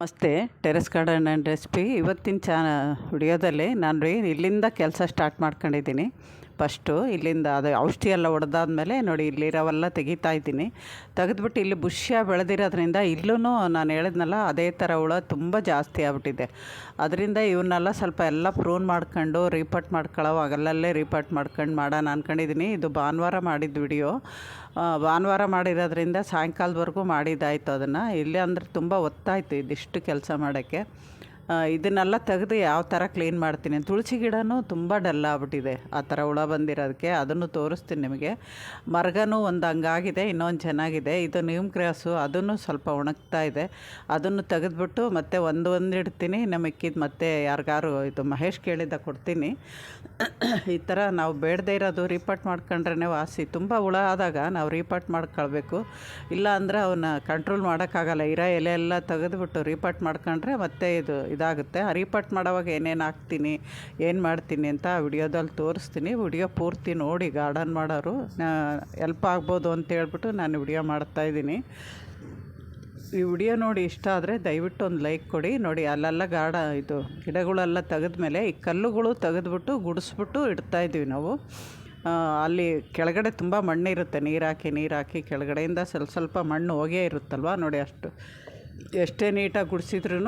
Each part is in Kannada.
ನಮಸ್ತೆ ಟೆರೆಸ್ ಗಾರ್ಡನ್ ಆ್ಯಂಡ್ ರೆಸಿಪಿ. ಇವತ್ತಿನ ಚಾ ವಿಡಿಯೋದಲ್ಲಿ ನಾನು ರೀ ಇಲ್ಲಿಂದ ಕೆಲಸ ಸ್ಟಾರ್ಟ್ ಮಾಡ್ಕೊಂಡಿದ್ದೀನಿ. ಫಸ್ಟು, ಇಲ್ಲಿಂದ ಅದು ಔಷಧಿ ಎಲ್ಲ ಹೊಡೆದಾದ್ಮೇಲೆ ನೋಡಿ ಇಲ್ಲಿರೋವೆಲ್ಲ ತೆಗಿತಾ ಇದ್ದೀನಿ. ತೆಗೆದ್ಬಿಟ್ಟು ಇಲ್ಲಿ ಬುಷ್ಯ ಬೆಳೆದಿರೋದ್ರಿಂದ ಇಲ್ಲೂ ನಾನು ಹೇಳಿದ್ನಲ್ಲ, ಅದೇ ಥರ ಹುಳ ತುಂಬ ಜಾಸ್ತಿ ಆಗ್ಬಿಟ್ಟಿದೆ. ಅದರಿಂದ ಇವನ್ನೆಲ್ಲ ಸ್ವಲ್ಪ ಎಲ್ಲ ಪ್ರೂನ್ ಮಾಡ್ಕೊಂಡು ರೀಪಟ್ ಮಾಡ್ಕೊಳ್ಳೋ ಅಗಲಲ್ಲೇ ರೀಪಟ್ ಮಾಡ್ಕೊಂಡು ಮಾಡೋಣ ಅಂದ್ಕೊಂಡಿದ್ದೀನಿ ಇದು ಭಾನುವಾರ ಮಾಡಿದ ವಿಡಿಯೋ. ಭಾನುವಾರ ಮಾಡಿರೋದ್ರಿಂದ ಸಾಯಂಕಾಲದವರೆಗೂ ಮಾಡಿದ್ದಾಯಿತು ಅದನ್ನು. ಇಲ್ಲಿ ಅಂದರೆ ತುಂಬ ಒತ್ತಾಯಿತು ಇದಿಷ್ಟು ಕೆಲಸ ಮಾಡೋಕ್ಕೆ. ಇದನ್ನೆಲ್ಲ ತೆಗೆದು ಯಾವ ಥರ ಕ್ಲೀನ್ ಮಾಡ್ತೀನಿ ತುಳಸಿ ಗಿಡನೂ ತುಂಬ ಡಲ್ ಆಗ್ಬಿಟ್ಟಿದೆ ಆ ಥರ ಹುಳ ಬಂದಿರೋದಕ್ಕೆ. ಅದನ್ನು ತೋರಿಸ್ತೀನಿ ನಿಮಗೆ. ಮರ್ಗನೂ ಒಂದು ಹಂಗಾಗಿದೆ, ಇನ್ನೊಂದು ಚೆನ್ನಾಗಿದೆ. ಇದು ನೀಮ್ ಕ್ರಾಸು ಅದನ್ನು ಸ್ವಲ್ಪ ಒಣಗ್ತಾ ಇದೆ. ಅದನ್ನು ತೆಗೆದ್ಬಿಟ್ಟು ಮತ್ತೆ ಒಂದು ಒಂದು ಇಡ್ತೀನಿ. ನಮಕ್ಕಿದ್ದು ಮತ್ತೆ ಯಾರಿಗಾರು ಇದು ಮಹೇಶ್ ಕೇಳಿದ್ದ ಕೊಡ್ತೀನಿ. ಈ ಥರ ನಾವು ಬೇಡದೇ ಇರೋದು ರೀಪಾಟ್ ಮಾಡ್ಕೊಂಡ್ರೆ ವಾಸಿ. ತುಂಬ ಹುಳ ಆದಾಗ ನಾವು ರೀಪಾಟ್ ಮಾಡ್ಕೊಳ್ಬೇಕು. ಇಲ್ಲ ಅವನ್ನ ಕಂಟ್ರೋಲ್ ಮಾಡೋಕ್ಕಾಗಲ್ಲ. ಇರೋ ಎಲೆ ಎಲ್ಲ ತೆಗೆದ್ಬಿಟ್ಟು ರೀಪಾಟ್ ಮಾಡ್ಕೊಂಡ್ರೆ ಮತ್ತೆ ಇದು ಇದಾಗುತ್ತೆ. ಆ ರೀಪಾಟ್ ಮಾಡೋವಾಗ ಏನೇನು ಹಾಕ್ತೀನಿ, ಏನು ಮಾಡ್ತೀನಿ ಅಂತ ವಿಡಿಯೋದಲ್ಲಿ ತೋರಿಸ್ತೀನಿ. ವಿಡಿಯೋ ಪೂರ್ತಿ ನೋಡಿ ಗಾರ್ಡನ್ ಮಾಡೋರು ಎಲ್ಪ್ ಆಗ್ಬೋದು ಅಂತ ಹೇಳ್ಬಿಟ್ಟು ನಾನು ವಿಡಿಯೋ ಮಾಡ್ತಾಯಿದ್ದೀನಿ ಈ ವಿಡಿಯೋ ನೋಡಿ ಇಷ್ಟ ಆದರೆ ದಯವಿಟ್ಟು ಒಂದು ಲೈಕ್ ಕೊಡಿ. ನೋಡಿ, ಅಲ್ಲೆಲ್ಲ ಗಾರ್ಡ ಇದು ಗಿಡಗಳೆಲ್ಲ ತೆಗೆದ್ಮೇಲೆ ಈ ಕಲ್ಲುಗಳು ತೆಗೆದ್ಬಿಟ್ಟು ಗುಡಿಸ್ಬಿಟ್ಟು ಇಡ್ತಾಯಿದ್ದೀವಿ ನಾವು. ಅಲ್ಲಿ ಕೆಳಗಡೆ ತುಂಬ ಮಣ್ಣಿರುತ್ತೆ. ನೀರು ಹಾಕಿ ನೀರು ಹಾಕಿ ಕೆಳಗಡೆಯಿಂದ ಸ್ವಲ್ಪ ಸ್ವಲ್ಪ ಮಣ್ಣು ಹೋಗೇ ಇರುತ್ತಲ್ವ? ನೋಡಿ ಅಷ್ಟು ಎಷ್ಟೇ ನೀಟಾಗಿ ಗುಡಿಸಿದ್ರೂ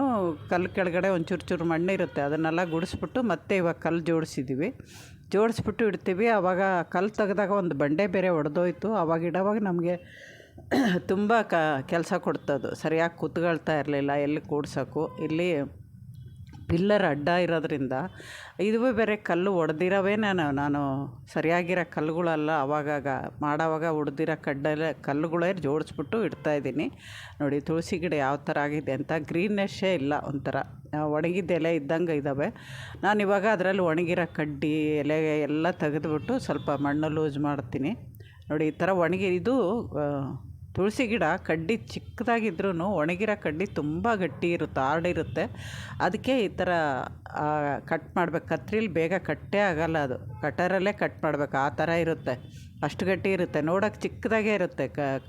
ಕಲ್ಲು ಕೆಳಗಡೆ ಒಂದು ಚೂರು ಚೂರು ಮಣ್ಣು ಇರುತ್ತೆ ಅದನ್ನೆಲ್ಲ ಗುಡಿಸ್ಬಿಟ್ಟು ಮತ್ತೆ ಇವಾಗ ಕಲ್ಲು ಜೋಡಿಸಿದ್ದೀವಿ ಜೋಡಿಸ್ಬಿಟ್ಟು ಇಡ್ತೀವಿ. ಆವಾಗ ಕಲ್ಲು ತೆಗೆದಾಗ ಒಂದು ಬಂಡೆ ಬೇರೆ ಒಡೆದೋಯ್ತು. ಆವಾಗ ಇಡೋವಾಗ ನಮಗೆ ತುಂಬ ಕ, ಕೆಲಸ ಕೊಡ್ತದು. ಸರಿಯಾಗಿ ಕೂತ್ಕೊಳ್ತಾ ಇರಲಿಲ್ಲ. ಎಲ್ಲಿ ಕೂಡ್ಸೋಕ್ಕೂ ಇಲ್ಲಿ ಪಿಲ್ಲರ್ ಅಡ್ಡ ಇರೋದ್ರಿಂದ ಇದುವೇ ಬೇರೆ ಕಲ್ಲು ಒಡೆದಿರೋವೇ ನಾನು ನಾನು ಸರಿಯಾಗಿರೋ ಕಲ್ಲುಗಳಲ್ಲ ಅವಾಗಾಗ ಮಾಡೋವಾಗ ಒಡೆದಿರೋ ಕಡ್ಡಲೆ ಕಲ್ಲುಗಳೇ ಜೋಡಿಸ್ಬಿಟ್ಟು ಇಡ್ತಾ ಇದ್ದೀನಿ. ನೋಡಿ, ತುಳಸಿ ಗಿಡ ಯಾವ ಥರ ಆಗಿದೆ ಅಂತ ಗ್ರೀನೆಶ್ಶೇ ಇಲ್ಲ ಒಂಥರ. ಒಣಗಿದ ಎಲೆ ಇದ್ದಂಗೆ ಇದ್ದಾವೆ. ನಾನು ಇವಾಗ ಅದರಲ್ಲಿ ಒಣಗಿರೋ ಕಡ್ಡಿ, ಎಲೆ ಎಲ್ಲ ತೆಗೆದುಬಿಟ್ಟು ಸ್ವಲ್ಪ ಮಣ್ಣು ಲೂಸ್ ಮಾಡ್ತೀನಿ. ನೋಡಿ, ಈ ಥರ ಒಣಗಿ ತುಳಸಿ ಗಿಡ ಕಡ್ಡಿ ಚಿಕ್ಕದಾಗಿದ್ರೂ ಒಣಗಿರೋ ಕಡ್ಡಿ ತುಂಬ ಗಟ್ಟಿ ಇರುತ್ತೆ ಹಾರ್ಡ್ ಇರುತ್ತೆ. ಅದಕ್ಕೆ ಈ ಥರ ಕಟ್ ಮಾಡ್ಬೇಕು. ಕತ್ರಿಲಿ ಬೇಗ ಕಟ್ಟೇ ಆಗಲ್ಲ ಅದು. ಕಟರಲ್ಲೇ ಕಟ್ ಮಾಡ್ಬೇಕು. ಆ ಥರ ಇರುತ್ತೆ. ಅಷ್ಟು ಗಟ್ಟಿ ಇರುತ್ತೆ. ನೋಡೋಕೆ ಚಿಕ್ಕದಾಗೇ ಇರುತ್ತೆ ಕ-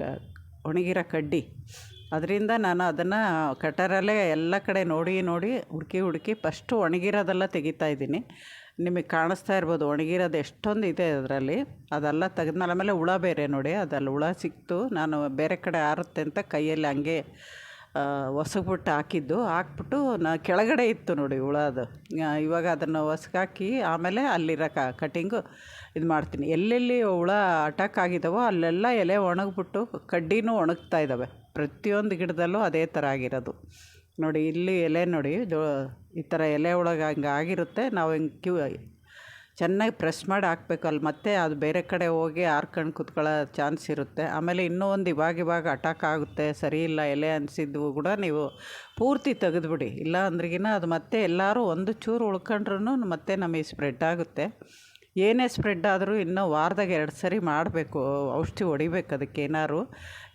ಒಣಗಿರೋ ಕಡ್ಡಿ. ಅದರಿಂದ ನಾನು ಅದನ್ನು ಕಟರಲ್ಲೇ ಎಲ್ಲ ಕಡೆ ನೋಡಿ ನೋಡಿ, ಹುಡುಕಿ ಹುಡುಕಿ, ಫಸ್ಟು ಒಣಗಿರೋದೆಲ್ಲ ತೆಗಿತಾ ಇದ್ದೀನಿ. ನಿಮಗೆ ಕಾಣಿಸ್ತಾ ಇರ್ಬೋದು, ಒಣಗಿರೋದು ಎಷ್ಟೊಂದು ಇದೆ ಅದರಲ್ಲಿ. ಅದೆಲ್ಲ ತೆಗೆದ್ಮೇಲೆ ಆಮೇಲೆ ಹುಳ ಬೇರೆ ನೋಡಿ ಅದಲ್ಲಿ ಹುಳ ಸಿಕ್ತು. ನಾನು ಬೇರೆ ಕಡೆ ಆರುತ್ತೆ ಅಂತ ಕೈಯಲ್ಲಿ ಹಂಗೆ ಹೊಸಗ್ಬಿಟ್ಟು ಹಾಕಿದ್ದು. ಹಾಕ್ಬಿಟ್ಟು ನಾ, ಕೆಳಗಡೆ ಇತ್ತು ನೋಡಿ ಹುಳ ಅದು. ಇವಾಗ ಅದನ್ನು ಒಸಗಾಕಿ ಆಮೇಲೆ ಅಲ್ಲಿರೋ ಕಟಿಂಗು ಇದು ಮಾಡ್ತೀನಿ. ಎಲ್ಲೆಲ್ಲಿ ಹುಳ ಅಟ್ಯಾಕ್ ಆಗಿದ್ದಾವೋ ಅಲ್ಲೆಲ್ಲ ಎಲೆ ಒಣಗಿಬಿಟ್ಟು ಕಡ್ಡಿನೂ ಒಣಗ್ತಾ ಇದ್ದಾವೆ ಪ್ರತಿಯೊಂದು ಗಿಡದಲ್ಲೂ ಅದೇ ಥರ ಆಗಿರೋದು. ನೋಡಿ ಇಲ್ಲಿ ಎಲೆ ನೋಡಿ ಈ ಥರ ಎಲೆ ಒಳಗೆ ಹಂಗೆ ಆಗಿರುತ್ತೆ, ನಾವು ಹಿಂಗೆ ಕ್ಯೂ, ಚೆನ್ನಾಗಿ ಪ್ರೆಸ್ ಮಾಡಿ ಹಾಕ್ಬೇಕು. ಅಲ್ಲಿ ಮತ್ತೆ ಅದು ಬೇರೆ ಕಡೆ ಹೋಗಿ ಹಾರ್ಕೊಂಡು ಕುತ್ಕೊಳ್ಳೋ ಚಾನ್ಸ್ ಇರುತ್ತೆ. ಆಮೇಲೆ ಇನ್ನೂ ಒಂದು ಇವಾಗ ಇವಾಗ ಅಟ್ಯಾಕ್ ಆಗುತ್ತೆ, ಸರಿ ಇಲ್ಲ, ಎಲೆ ಅನಿಸಿದ್ವು ಕೂಡ ನೀವು ಪೂರ್ತಿ ತೆಗೆದುಬಿಡಿ. ಇಲ್ಲ ಅಂದ್ರಿಗಿನ ಅದು ಮತ್ತೆ ಎಲ್ಲರೂ ಒಂದು ಚೂರು ಉಳ್ಕೊಂಡ್ರೂ ಮತ್ತೆ ನಮಗೆ ಸ್ಪ್ರೆಡ್ ಆಗುತ್ತೆ. ಏನೇ ಸ್ಪ್ರೆಡ್ ಆದರೂ ಇನ್ನೂ ವಾರದಾಗ ಎರಡು ಸರಿ ಮಾಡಬೇಕು, ಔಷಧಿ ಹೊಡಿಬೇಕು ಏನಾರು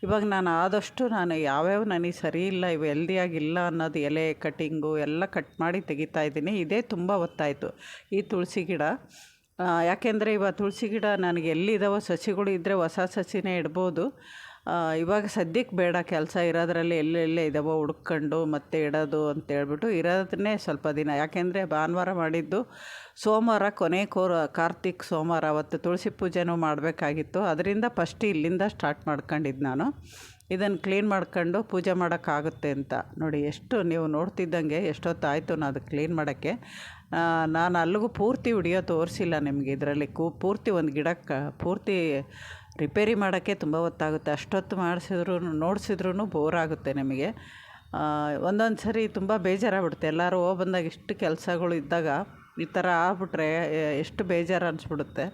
ಇವಾಗ ನಾನು ಆದಷ್ಟು ನಾನು ಯಾವ್ಯಾವ ನನಗೆ ಸರಿ ಇಲ್ಲ, ಇವು ಹೆಲ್ದಿಯಾಗಿಲ್ಲ ಅನ್ನೋದು ಎಲೆ ಕಟ್ಟಿಂಗು ಎಲ್ಲ ಕಟ್ ಮಾಡಿ ತೆಗಿತಾ ಇದ್ದೀನಿ. ಇದೇ ತುಂಬ ಹೊತ್ತಾಯಿತು ಈ ತುಳಸಿ ಗಿಡ. ಯಾಕೆಂದರೆ ಇವಾಗ ತುಳಸಿ ಗಿಡ ನನಗೆ ಎಲ್ಲಿದ್ದಾವೋ ಸಸಿಗಳು ಇದ್ದರೆ ಹೊಸ ಸಸಿನೇ ಇಡ್ಬೋದು. ಇವಾಗ ಸದ್ಯಕ್ಕೆ ಬೇಡ ಕೆಲಸ ಇರೋದ್ರಲ್ಲಿ ಎಲ್ಲೆಲ್ಲೇ ಇದ್ದಾವೋ ಹುಡ್ಕೊಂಡು ಮತ್ತೆ ಇಡೋದು ಅಂತ ಹೇಳ್ಬಿಟ್ಟು ಇರೋದನ್ನೇ ಸ್ವಲ್ಪ ದಿನ. ಯಾಕೆಂದರೆ ಭಾನುವಾರ ಮಾಡಿದ್ದು ಸೋಮವಾರ, ಕೊನೆ ಕೋರ, ಕಾರ್ತಿಕ್ ಸೋಮವಾರ ಅವತ್ತು ತುಳಸಿ ಪೂಜೆನೂ ಮಾಡಬೇಕಾಗಿತ್ತು. ಅದರಿಂದ ಫಸ್ಟ್ ಇಲ್ಲಿಂದ ಸ್ಟಾರ್ಟ್ ಮಾಡ್ಕೊಂಡಿದ್ದು ನಾನು. ಇದನ್ನು ಕ್ಲೀನ್ ಮಾಡ್ಕೊಂಡು ಪೂಜೆ ಮಾಡೋಕ್ಕಾಗುತ್ತೆ ಅಂತ. ನೋಡಿ, ಎಷ್ಟು ನೀವು ನೋಡ್ತಿದ್ದಂಗೆ ಎಷ್ಟೊತ್ತಾಯಿತು ನಾನು ಅದು ಕ್ಲೀನ್ ಮಾಡೋಕ್ಕೆ. ನಾನು ಅಲ್ಲಿಗೂ ಪೂರ್ತಿ ವಿಡಿಯೋ ತೋರಿಸಿಲ್ಲ ನಿಮಗೆ ಇದರಲ್ಲಿ. ಕೂ, ಪೂರ್ತಿ ಒಂದು ಗಿಡಕ್ಕೆ, ಪೂರ್ತಿ ರಿಪೇರಿ ಮಾಡೋಕ್ಕೆ ತುಂಬ ಹೊತ್ತಾಗುತ್ತೆ. ಅಷ್ಟೊತ್ತು ಮಾಡಿಸಿದ್ರು ನೋಡಿಸಿದ್ರೂ ಬೋರ್ ಆಗುತ್ತೆ ನಮಗೆ ಒಂದೊಂದು ಸರಿ ತುಂಬ ಬೇಜಾರಾಗ್ಬಿಡುತ್ತೆ. ಎಲ್ಲರೂ ಹೋಗಿ ಬಂದಾಗ ಇಷ್ಟು ಕೆಲಸಗಳು ಇದ್ದಾಗ ಈ ಥರ ಆಗ್ಬಿಟ್ರೆ ಎಷ್ಟು ಬೇಜಾರು ಅನಿಸ್ಬಿಡುತ್ತೆ.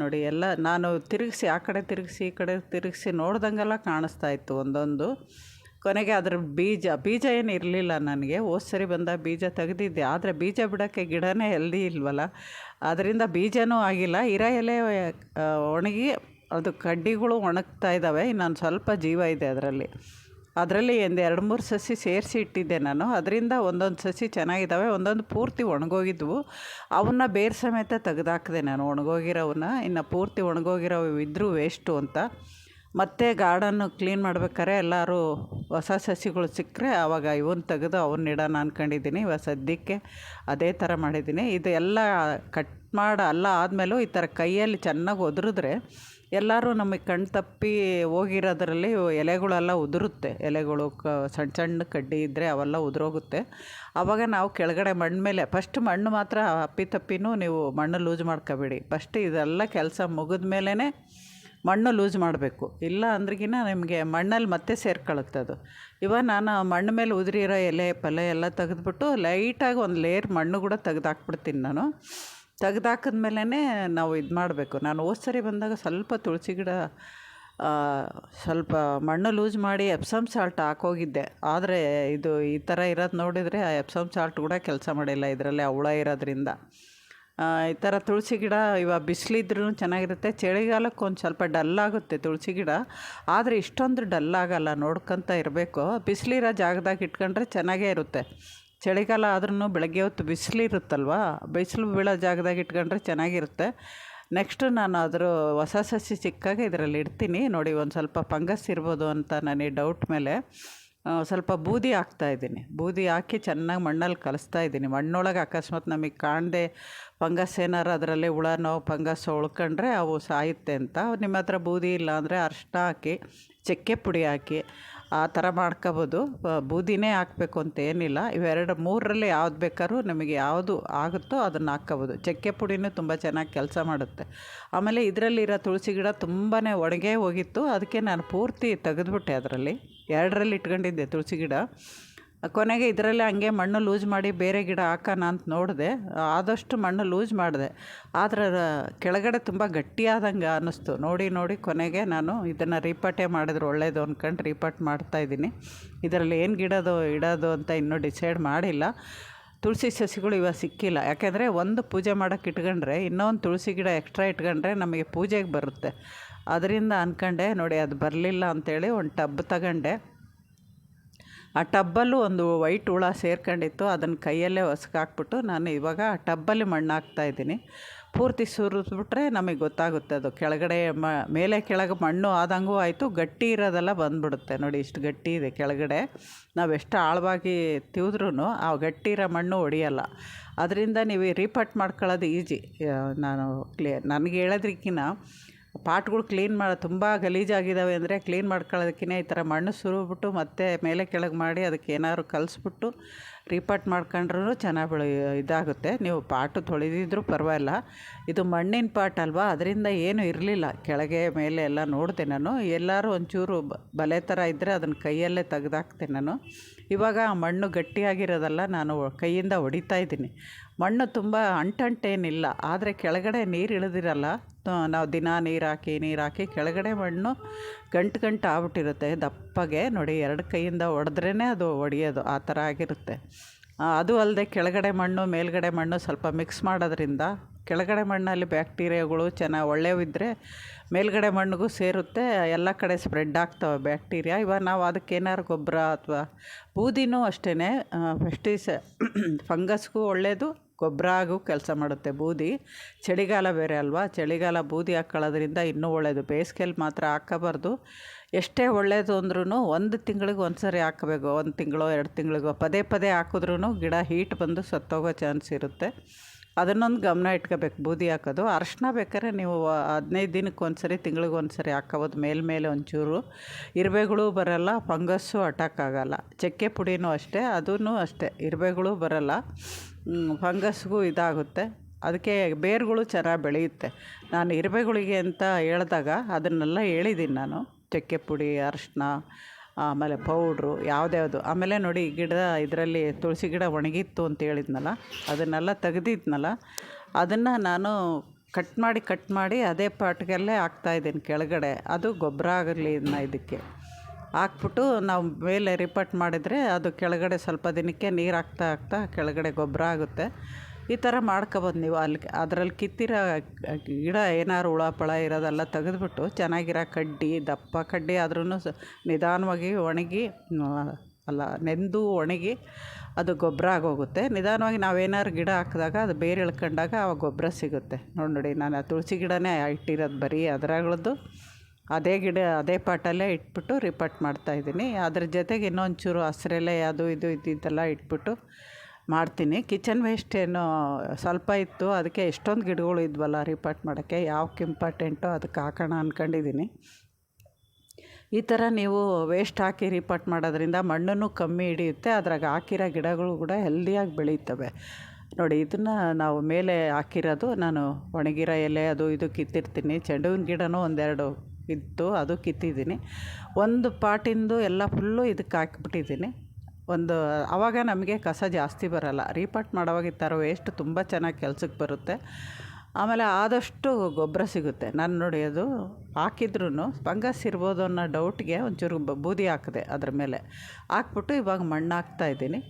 ನೋಡಿ, ಎಲ್ಲ ನಾನು ತಿರುಗಿಸಿ, ಆ ಕಡೆ ತಿರುಗಿಸಿ, ಈ ಕಡೆ ತಿರುಗಿಸಿ ನೋಡ್ದಂಗೆಲ್ಲ ಕಾಣಿಸ್ತಾ ಇತ್ತು ಒಂದೊಂದು. ಕೊನೆಗೆ ಅದ್ರ ಬೀಜ ಬೀಜ ಏನು ಇರಲಿಲ್ಲ ನನಗೆ. ಹೋದ ಸರಿ ಬಂದಾಗ ಬೀಜ ತೆಗೆದಿದ್ದೆ. ಆದರೆ ಬೀಜ ಬಿಡೋಕ್ಕೆ ಗಿಡನೇ ಹೆಲ್ದಿ ಇಲ್ವಲ್ಲ? ಅದರಿಂದ ಬೀಜನೂ ಆಗಿಲ್ಲ. ಇರೋ ಎಲೆ ಒಣಗಿ ಅದು ಕಡ್ಡಿಗಳು ಒಣಗ್ತಾ ಇದ್ದಾವೆ. ಇನ್ನೊಂದು ಸ್ವಲ್ಪ ಜೀವ ಇದೆ ಅದರಲ್ಲಿ. ಅದರಲ್ಲಿ ಒಂದು ಎರಡು ಮೂರು ಸಸಿ ಸೇರಿಸಿ ಇಟ್ಟಿದ್ದೆ ನಾನು. ಅದರಿಂದ ಒಂದೊಂದು ಸಸಿ ಚೆನ್ನಾಗಿದ್ದಾವೆ, ಒಂದೊಂದು ಪೂರ್ತಿ ಒಣಗೋಗಿದ್ವು. ಅವನ್ನ ಬೇರೆ ಸಮೇತ ತೆಗೆದಾಕಿದೆ ನಾನು, ಒಣಗೋಗಿರೋವನ್ನ. ಇನ್ನು ಪೂರ್ತಿ ಒಣಗೋಗಿರೋ ಇದ್ದರೂ ವೇಸ್ಟು ಅಂತ. ಮತ್ತೆ ಗಾರ್ಡನ್ನು ಕ್ಲೀನ್ ಮಾಡ್ಬೇಕಾದ್ರೆ ಎಲ್ಲರೂ ಹೊಸ ಸಸಿಗಳು ಸಿಕ್ಕರೆ ಆವಾಗ ಇವನ್ನ ತೆಗೆದು ಅವನ್ನ ಇಡೋಣ ಅಂದ್ಕೊಂಡಿದ್ದೀನಿ ಇವಾಗ ಸದ್ಯಕ್ಕೆ ಅದೇ ಥರ ಮಾಡಿದ್ದೀನಿ. ಇದು ಎಲ್ಲ ಕಟ್ ಮಾಡಿ ಅಲ್ಲ ಆದಮೇಲೂ ಈ ಥರ ಕೈಯಲ್ಲಿ ಚೆನ್ನಾಗಿ ಒದರಿದ್ರೆ ಎಲ್ಲರೂ ನಮಗೆ ಕಣ್ಣು ತಪ್ಪಿ ಹೋಗಿರೋದ್ರಲ್ಲಿ ಎಲೆಗಳೆಲ್ಲ ಉದುರುತ್ತೆ. ಎಲೆಗಳು ಕ ಸಣ್ಣ ಸಣ್ಣ ಕಡ್ಡಿ ಇದ್ದರೆ ಅವೆಲ್ಲ ಉದುರೋಗುತ್ತೆ. ಆವಾಗ ನಾವು ಕೆಳಗಡೆ ಮಣ್ಣು ಮೇಲೆ ಫಸ್ಟ್ ಮಣ್ಣು ಮಾತ್ರ ಅಪ್ಪಿ ತಪ್ಪಿನೂ ನೀವು ಮಣ್ಣು ಲೂಸ್ ಮಾಡ್ಕೋಬೇಡಿ. ಫಸ್ಟ್ ಇದೆಲ್ಲ ಕೆಲಸ ಮುಗಿದ ಮೇಲೇ ಮಣ್ಣು ಲೂಸ್ ಮಾಡಬೇಕು. ಇಲ್ಲ ಅಂದ್ರಗಿನ ನಿಮಗೆ ಮಣ್ಣಲ್ಲಿ ಮತ್ತೆ ಸೇರ್ಕೊಳ್ಳುತ್ತೆ ಅದು. ಇವಾಗ ನಾನು ಮಣ್ಣು ಮೇಲೆ ಉದುರಿರೋ ಎಲೆ, ಪಲ್ಯ ಎಲ್ಲ ತೆಗೆದ್ಬಿಟ್ಟು ಲೈಟಾಗಿ ಒಂದು ಲೇಯರ್ ಮಣ್ಣು ಕೂಡ ತೆಗೆದು ಹಾಕ್ಬಿಡ್ತೀನಿ ನಾನು. ತೆಗ್ದು ಹಾಕಿದ್ಮೇಲೇ ನಾವು ಇದು ಮಾಡಬೇಕು. ನಾನು ಹೋದ ಬಂದಾಗ ಸ್ವಲ್ಪ ತುಳಸಿ ಗಿಡ ಸ್ವಲ್ಪ ಮಣ್ಣು ಲೂಸ್ ಮಾಡಿ ಎಪ್ಸಮ್ ಸಾಲ್ಟ್ ಹಾಕೋಗಿದ್ದೆ. ಆದರೆ ಇದು ಈ ಥರ ಇರೋದು ನೋಡಿದರೆ ಆ ಎಪ್ಸಮ್ ಸಾಲ್ಟ್ ಕೂಡ ಕೆಲಸ ಮಾಡಿಲ್ಲ ಇದರಲ್ಲಿ ಅವಳ ಇರೋದ್ರಿಂದ. ಈ ಥರ ತುಳಸಿ ಗಿಡ ಇವಾಗ ಬಿಸಿಲಿದ್ರೂ ಚೆನ್ನಾಗಿರುತ್ತೆ. ಚಳಿಗಾಲಕ್ಕೆ ಒಂದು ಸ್ವಲ್ಪ ಡಲ್ ಆಗುತ್ತೆ ತುಳಸಿ ಗಿಡ. ಆದರೆ ಇಷ್ಟೊಂದು ಡಲ್ ಆಗಲ್ಲ ನೋಡ್ಕೊತ ಇರಬೇಕು. ಬಿಸಿಲಿರೋ ಜಾಗದಾಗ ಇಟ್ಕೊಂಡ್ರೆ ಚೆನ್ನಾಗೇ ಇರುತ್ತೆ. ಚಳಿಗಾಲ ಆದ್ರೂ ಬೆಳಗ್ಗೆ ಹೊತ್ತು ಬಿಸಿಲು ಇರುತ್ತಲ್ವ? ಬಿಸಿಲು ಬೀಳೋ ಜಾಗದಾಗ ಇಟ್ಕೊಂಡ್ರೆ ಚೆನ್ನಾಗಿರುತ್ತೆ. ನೆಕ್ಸ್ಟು ನಾನು ಅದರ ಹೊಸ ಸಸಿ ಸಿಕ್ಕಾಗ ಇದರಲ್ಲಿ ಇಡ್ತೀನಿ. ನೋಡಿ, ಒಂದು ಸ್ವಲ್ಪ ಫಂಗಸ್ ಇರ್ಬೋದು ಅಂತ ನನಗೆ ಡೌಟ್ ಮೇಲೆ ಸ್ವಲ್ಪ ಬೂದಿ ಹಾಕ್ತಾ ಇದ್ದೀನಿ. ಬೂದಿ ಹಾಕಿ ಚೆನ್ನಾಗಿ ಮಣ್ಣಲ್ಲಿ ಕಲಿಸ್ತಾ ಇದ್ದೀನಿ. ಮಣ್ಣೊಳಗೆ ಅಕಸ್ಮಾತ್ ನಮಗೆ ಕಾಣದೆ ಫಂಗಸ್ ಏನಾರು ಅದರಲ್ಲಿ ಹುಳನೋ ಫಂಗಸ್ ಉಳ್ಕೊಂಡ್ರೆ ಅವು ಸಾಯುತ್ತೆ ಅಂತ. ನಿಮ್ಮ ಹತ್ರ ಬೂದಿ ಇಲ್ಲ ಅಂದರೆ ಅರ್ಶಿನ ಹಾಕಿ, ಚಕ್ಕೆ ಪುಡಿ ಹಾಕಿ ಆ ಥರ ಮಾಡ್ಕೋಬೋದು. ಬೂದಿನೇ ಹಾಕಬೇಕು ಅಂತ ಏನಿಲ್ಲ. ಇವೆರಡು ಮೂರರಲ್ಲಿ ಯಾವ್ದು ಬೇಕಾದ್ರೂ ನಮಗೆ ಯಾವುದು ಆಗುತ್ತೋ ಅದನ್ನು ಹಾಕ್ಕೋಬೋದು. ಚಕ್ಕೆ ಪುಡಿನೂ ತುಂಬ ಚೆನ್ನಾಗಿ ಕೆಲಸ ಮಾಡುತ್ತೆ. ಆಮೇಲೆ ಇದರಲ್ಲಿರೋ ತುಳಸಿ ಗಿಡ ತುಂಬಾ ಒಣಗೇ ಹೋಗಿತ್ತು. ಅದಕ್ಕೆ ನಾನು ಪೂರ್ತಿ ತೆಗೆದ್ಬಿಟ್ಟೆ ಅದರಲ್ಲಿ. ಎರಡರಲ್ಲಿ ಇಟ್ಕೊಂಡಿದ್ದೆ ತುಳಸಿ ಗಿಡ. ಕೊನೆಗೆ ಇದರಲ್ಲೇ ಹಂಗೆ ಮಣ್ಣು ಲೂಸ್ ಮಾಡಿ ಬೇರೆ ಗಿಡ ಹಾಕೋಣ ಅಂತ ನೋಡಿದೆ. ಆದಷ್ಟು ಮಣ್ಣು ಲೂಸ್ ಮಾಡಿದೆ. ಆದರೆ ಕೆಳಗಡೆ ತುಂಬ ಗಟ್ಟಿಯಾದಂಗೆ ಅನ್ನಿಸ್ತು. ನೋಡಿ ನೋಡಿ ಕೊನೆಗೆ ನಾನು ಇದನ್ನು ರೀಪಟ್ಟೆ ಮಾಡಿದ್ರೆ. ಒಳ್ಳೆಯದು ಅಂದ್ಕೊಂಡು ರೀಪಟ್ ಮಾಡ್ತಾಯಿದ್ದೀನಿ ಇದರಲ್ಲಿ ಏನು ಗಿಡದು, ಇಡೋದು ಅಂತ ಇನ್ನೂ ಡಿಸೈಡ್ ಮಾಡಿಲ್ಲ. ತುಳಸಿ ಸಸಿಗಳು ಇವಾಗ ಸಿಕ್ಕಿಲ್ಲ. ಯಾಕೆಂದರೆ ಒಂದು ಪೂಜೆ ಮಾಡೋಕ್ಕೆ ಇಟ್ಕೊಂಡ್ರೆ, ಇನ್ನೊಂದು ತುಳಸಿ ಗಿಡ ಎಕ್ಸ್ಟ್ರಾ ಇಟ್ಕೊಂಡ್ರೆ ನಮಗೆ ಪೂಜೆಗೆ ಬರುತ್ತೆ. ಅದರಿಂದ ಅಂದ್ಕೊಂಡೆ ನೋಡಿ ಅದು ಬರಲಿಲ್ಲ ಅಂಥೇಳಿ ಒಂದು ಟಬ್ ತಗೊಂಡೆ. ಆ ಟಬ್ಬಲ್ಲೂ ಒಂದು ವೈಟ್ ಹುಳ ಸೇರ್ಕೊಂಡಿತ್ತು, ಅದನ್ನು ಕೈಯಲ್ಲೇ ಹೊಸಕಾಕ್ಬಿಟ್ಟು ನಾನು ಇವಾಗ ಆ ಟಬ್ಬಲ್ಲಿ ಮಣ್ಣು ಹಾಕ್ತಾಯಿದ್ದೀನಿ ಪೂರ್ತಿ ಸುರಿದ್ಬಿಟ್ರೆ ನಮಗೆ ಗೊತ್ತಾಗುತ್ತೆ ಅದು. ಕೆಳಗಡೆ ಮ, ಮೇಲೆ ಕೆಳಗೆ ಮಣ್ಣು ಆದಂಗೂ ಆಯಿತು, ಗಟ್ಟಿ ಇರೋದೆಲ್ಲ ಬಂದ್ಬಿಡುತ್ತೆ. ನೋಡಿ, ಇಷ್ಟು ಗಟ್ಟಿ ಇದೆ ಕೆಳಗಡೆ. ನಾವು ಎಷ್ಟು ಆಳವಾಗಿ ತಿವಿದ್ರೂ ಆ ಗಟ್ಟಿ ಇರೋ ಮಣ್ಣು ಒಡೆಯಲ್ಲ. ಅದರಿಂದ ನೀವು ರೀಪಟ್ ಮಾಡ್ಕೊಳ್ಳೋದು ಈಜಿ. ನಾನು ಕ್ಲಿಯರ್, ನನಗೆ ಹೇಳೋದ್ರಕ್ಕಿಂತ ಪಾಟ್ಗಳು ಕ್ಲೀನ್ ಮಾಡಿ ತುಂಬ ಗಲೀಜಾಗಿದ್ದಾವೆ ಅಂದರೆ ಕ್ಲೀನ್ ಮಾಡ್ಕೊಳ್ಳೋದಕ್ಕಿಂತ ಈ ಥರ ಮಣ್ಣು ಸುರಿಬಿಟ್ಟು ಮತ್ತೆ ಮೇಲೆ ಕೆಳಗೆ ಮಾಡಿ ಅದಕ್ಕೆ ಏನಾದ್ರು ಕಲಿಸ್ಬಿಟ್ಟು ರೀಪಾಟ್ ಮಾಡ್ಕೊಂಡ್ರೂ ಚೆನ್ನಾಗಿ ಬೆಳೆ ಇದಾಗುತ್ತೆ. ನೀವು ಪಾಟು ತೊಳೆದಿದ್ರೂ ಪರವಾಗಿಲ್ಲ. ಇದು ಮಣ್ಣಿನ ಪಾಟ್ ಅಲ್ವಾ? ಅದರಿಂದ ಏನೂ ಇರಲಿಲ್ಲ. ಕೆಳಗೆ ಮೇಲೆ ಎಲ್ಲ ನೋಡಿದೆ ನಾನು. ಎಲ್ಲರೂ ಒಂಚೂರು ಬಲೆ ಥರ ಇದ್ದರೆ ಅದನ್ನು ಕೈಯಲ್ಲೇ ತೆಗೆದಾಕ್ತೆ ನಾನು. ಇವಾಗ ಮಣ್ಣು ಗಟ್ಟಿಯಾಗಿರೋದಲ್ಲ ನಾನು ಕೈಯಿಂದ ಹೊಡಿತಾ ಇದ್ದೀನಿ. ಮಣ್ಣು ತುಂಬ ಅಂಟಂಟೇನಿಲ್ಲ. ಆದರೆ ಕೆಳಗಡೆ ನೀರು ಇಳಿದಿರಲ್ಲ. ನಾವು ದಿನ ನೀರು ಹಾಕಿ ನೀರು ಹಾಕಿ ಕೆಳಗಡೆ ಮಣ್ಣು ಗಂಟು ಗಂಟು ಆಗ್ಬಿಟ್ಟಿರುತ್ತೆ. ದಪ್ಪಗೆ ನೋಡಿ ಎರಡು ಕೈಯಿಂದ ಒಡೆದ್ರೇ ಅದು ಒಡೆಯೋದು, ಆ ಥರ ಆಗಿರುತ್ತೆ. ಅದು ಅಲ್ಲದೆ ಕೆಳಗಡೆ ಮಣ್ಣು, ಮೇಲ್ಗಡೆ ಮಣ್ಣು ಸ್ವಲ್ಪ ಮಿಕ್ಸ್ ಮಾಡೋದ್ರಿಂದ ಕೆಳಗಡೆ ಮಣ್ಣಲ್ಲಿ ಬ್ಯಾಕ್ಟೀರಿಯಾಗಳು ಚೆನ್ನಾಗಿ ಒಳ್ಳೆಯವಿದ್ದರೆ ಮೇಲ್ಗಡೆ ಮಣ್ಣಿಗೂ ಸೇರುತ್ತೆ, ಎಲ್ಲ ಕಡೆ ಸ್ಪ್ರೆಡ್ ಆಗ್ತವೆ ಬ್ಯಾಕ್ಟೀರಿಯಾ. ಇವಾಗ ನಾವು ಅದಕ್ಕೆ ಗೊಬ್ಬರ ಅಥವಾ ಬೂದಿನೂ ಅಷ್ಟೇ ಫೆಸ್ಟಿಸ ಫಂಗಸ್ಗೂ ಒಳ್ಳೆಯದು ಗೊಬ್ಬರ ಆಗು ಕೆಲಸ ಮಾಡುತ್ತೆ ಬೂದಿ. ಚಳಿಗಾಲ ಬೇರೆ ಅಲ್ವಾ? ಚಳಿಗಾಲ ಬೂದಿ ಹಾಕ್ಕೊಳ್ಳೋದ್ರಿಂದ ಇನ್ನೂ ಒಳ್ಳೆಯದು ಬೇಸಿಗೆಯಲ್ಲಿ ಮಾತ್ರ ಹಾಕ್ಕಬಾರ್ದು ಎಷ್ಟೇ ಒಳ್ಳೆಯದು ಅಂದ್ರೂ ಒಂದು ತಿಂಗಳಿಗೆ ಒಂದು ಸರಿ ಹಾಕಬೇಕು. ಒಂದು ತಿಂಗಳು, ಎರಡು ತಿಂಗಳಿಗೋ, ಪದೇ ಪದೇ ಹಾಕಿದ್ರೂ ಗಿಡ ಹೀಟ್ ಬಂದು ಸತ್ತೋಗೋ ಚಾನ್ಸ್ ಇರುತ್ತೆ. ಅದನ್ನೊಂದು ಗಮನ ಇಟ್ಕೋಬೇಕು. ಬೂದಿ ಹಾಕೋದು. ಅರಶಿನ ಬೇಕಾದ್ರೆ ನೀವು ಹದಿನೈದು ದಿನಕ್ಕೆ ಒಂದು ಸರಿ ತಿಂಗಳಿಗೆ ಒಂದು ಸರಿ ಹಾಕೋಬೋದು ಮೇಲ್ಮೇಲೆ ಒಂಚೂರು. ಇರುವೆಗಳು ಬರಲ್ಲ. ಫಂಗಸ್ಸು ಅಟ್ಯಾಕ್ ಆಗೋಲ್ಲ. ಚಕ್ಕೆ ಪುಡಿನೂ ಅಷ್ಟೇ ಅದೂ ಅಷ್ಟೇ. ಇರುವೆಗಳು ಬರಲ್ಲ. ಫಂಗಸ್ಗೂ ಇದಾಗುತ್ತೆ. ಅದಕ್ಕೆ ಬೇರುಗಳು ಚೆನ್ನಾಗಿ ಬೆಳೆಯುತ್ತೆ. ನಾನು ಇರುವೆಗಳಿಗೆ ಅಂತ ಹೇಳಿದಾಗ ಅದನ್ನೆಲ್ಲ ಹೇಳಿದ್ದೀನಿ ನಾನು. ಚಕ್ಕೆ ಪುಡಿ ಅರಶಿನ ಆಮೇಲೆ ಪೌಡ್ರು ಯಾವ್ದ್ಯಾವುದು ಆಮೇಲೆ ನೋಡಿ ಗಿಡ ಇದರಲ್ಲಿ ತುಳಸಿ ಗಿಡ ಒಣಗಿತ್ತು ಅಂತ ಹೇಳಿದ್ನಲ್ಲ, ಅದನ್ನೆಲ್ಲ ತೆಗೆದಿದ್ನಲ್ಲ, ಅದನ್ನು ನಾನು ಕಟ್ ಮಾಡಿ ಕಟ್ ಮಾಡಿ ಅದೇ ಪಾಟ್ಗೆಲ್ಲೇ ಹಾಕ್ತಾಯಿದ್ದೀನಿ ಕೆಳಗಡೆ. ಅದು ಗೊಬ್ಬರ ಆಗಲಿ ಇದನ್ನ ಇದಕ್ಕೆ. ಹಾಕ್ಬಿಟ್ಟು ನಾವು ಮೇಲೆ ರಿಪಟ್ ಮಾಡಿದರೆ ಅದು ಕೆಳಗಡೆ ಸ್ವಲ್ಪ ದಿನಕ್ಕೆ ನೀರು ಹಾಕ್ತಾ ಹಾಕ್ತಾ ಕೆಳಗಡೆ ಗೊಬ್ಬರ ಆಗುತ್ತೆ. ಈ ಥರ ಮಾಡ್ಕೊಬೋದು ನೀವು. ಅಲ್ಲಿ ಅದರಲ್ಲಿ ಕಿತ್ತಿರೋ ಗಿಡ ಏನಾದ್ರು ಹುಳ, ಪಳ ಇರೋದೆಲ್ಲ ತೆಗೆದುಬಿಟ್ಟು ಚೆನ್ನಾಗಿರೋ ಕಡ್ಡಿ, ದಪ್ಪ ಕಡ್ಡಿ ಆದ್ರೂ ನಿಧಾನವಾಗಿ ಒಣಗಿ ಅಲ್ಲ ನೆಂದು ಒಣಗಿ ಅದು ಗೊಬ್ಬರ ಆಗೋಗುತ್ತೆ. ನಿಧಾನವಾಗಿ ನಾವೇನಾದ್ರು ಗಿಡ ಹಾಕಿದಾಗ ಅದು ಬೇರೆ ಇಳ್ಕೊಂಡಾಗ ಆ ಗೊಬ್ಬರ ಸಿಗುತ್ತೆ. ನೋಡಿ ನೋಡಿ, ನಾನು ತುಳಸಿ ಗಿಡನೇ ಇಟ್ಟಿರೋದು ಬರೀ ಅದರಗಳದ್ದು. ಅದೇ ಗಿಡ, ಅದೇ ಪಾಟಲ್ಲೇ ಇಟ್ಬಿಟ್ಟು ರಿಪಟ್ ಮಾಡ್ತಾಯಿದ್ದೀನಿ ಅದ್ರ ಜೊತೆಗೆ ಇನ್ನೊಂಚೂರು ಹಸ್ರೆಲೆ, ಅದು ಇದು ಇದ್ದಿದ್ದೆಲ್ಲ ಇಟ್ಬಿಟ್ಟು ಮಾಡ್ತೀನಿ. ಕಿಚನ್ ವೇಸ್ಟ್ ಏನು ಸ್ವಲ್ಪ ಇತ್ತು. ಅದಕ್ಕೆ ಎಷ್ಟೊಂದು ಗಿಡಗಳು ಇದ್ವಲ್ಲ ರಿಪೋರ್ಟ್ ಮಾಡೋಕ್ಕೆ. ಯಾವ್ಕೆ ಇಂಪಾರ್ಟೆಂಟೋ ಅದಕ್ಕೆ ಹಾಕೋಣ ಅಂದ್ಕೊಂಡಿದ್ದೀನಿ ಈ ಥರ ನೀವು ವೇಸ್ಟ್ ಹಾಕಿ ರಿಪೋರ್ಟ್ ಮಾಡೋದ್ರಿಂದ ಮಣ್ಣನ್ನು ಕಮ್ಮಿ ಹಿಡಿಯುತ್ತೆ. ಅದ್ರಾಗ ಹಾಕಿರೋ ಗಿಡಗಳು ಕೂಡ ಹೆಲ್ದಿಯಾಗಿ ಬೆಳೀತವೆ. ನೋಡಿ, ಇದನ್ನು ನಾವು ಮೇಲೆ ಹಾಕಿರೋದು ನಾನು ಒಣಗಿರೋ ಎಲೆ, ಅದು ಇದು ಕಿತ್ತಿರ್ತೀನಿ. ಚೆಂಡುವಿನ ಗಿಡನೂ ಒಂದೆರಡು ಇತ್ತು ಅದು ಕಿತ್ತಿದ್ದೀನಿ. ಒಂದು ಪಾಟಿಂದು ಎಲ್ಲ ಫುಲ್ಲು ಇದಕ್ಕೆ ಹಾಕ್ಬಿಟ್ಟಿದ್ದೀನಿ. ಒಂದು ಆವಾಗ ನಮಗೆ ಕಸ ಜಾಸ್ತಿ ಬರಲ್ಲ. ರೀಪಾಟ್ ಮಾಡೋವಾಗ ಈ ಥರ ವೇಸ್ಟ್ ತುಂಬ ಚೆನ್ನಾಗಿ ಕೆಲಸಕ್ಕೆ ಬರುತ್ತೆ. ಆಮೇಲೆ ಆದಷ್ಟು ಗೊಬ್ಬರ ಸಿಗುತ್ತೆ. ನಾನು ನೋಡಿ ಅದು ಹಾಕಿದ್ರೂ ಫಂಗಸ್ ಇರ್ಬೋದು ಅನ್ನೋ ಡೌಟ್ಗೆ ಒಂಚೂರು ಬೂದಿ ಹಾಕಿದೆ ಅದ್ರ ಮೇಲೆ. ಹಾಕ್ಬಿಟ್ಟು ಇವಾಗ ಮಣ್ಣು ಹಾಕ್ತಾಯಿದ್ದೀನಿ